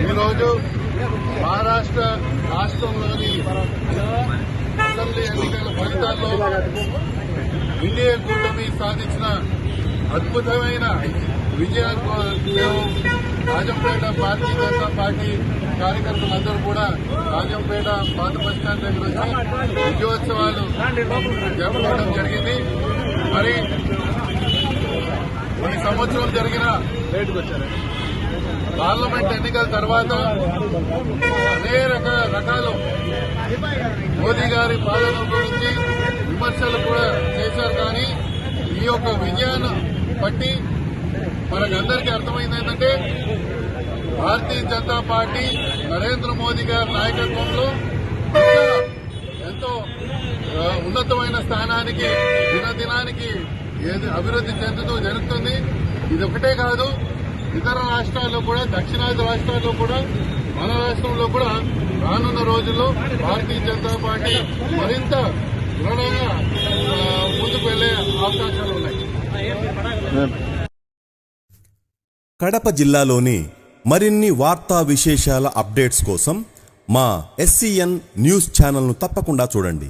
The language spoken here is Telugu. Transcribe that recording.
ఈరోజు మహారాష్ట్ర రాష్ట్రంలోని అసెంబ్లీ ఎన్నికల ఫలితాల్లో ఇండియా కూటమి సాధించిన అద్భుతమైన విజయాన్ని రాజంపేట భారతీయ జనతా పార్టీ కార్యకర్తలందరూ కూడా రాజంపేట పాత బస్టాండ్ దగ్గర వచ్చి విజయోత్సవాలు జరుపుకోవడం జరిగింది. మరి ఈ సంవత్సరం జరిగిన పార్లమెంట్ ఎన్నికల తర్వాత అనేక రకాలు మోదీ గారి పాలన గురించి విమర్శలు కూడా చేశారు. కానీ ఈ యొక్క విజయాన్ని బట్టి మనకందరికీ అర్థమైంది ఏంటంటే భారతీయ జనతా పార్టీ నరేంద్ర మోదీ గారి నాయకత్వంలో ఎంతో ఉన్నతమైన స్థానానికి దినదినానికి ఏది అభివృద్ధి చెందుతూ జరుగుతుంది. ఇది ఒకటే కాదు ఇతర రాష్ట్రాల్లో కూడా దక్షిణాది రాష్ట్రాల్లో కూడా మన రాష్ట్రంలో కూడా రానున్న రోజుల్లో భారతీయ జనతా పార్టీ మరింత దృఢంగా ముందుకు వెళ్ళే అవకాశాలు ఉన్నాయి. కడప జిల్లాలోని మరిన్ని వార్తా విశేషాల అప్డేట్స్ కోసం మా ఎస్సీఎన్ న్యూస్ ఛానల్ను తప్పకుండా చూడండి.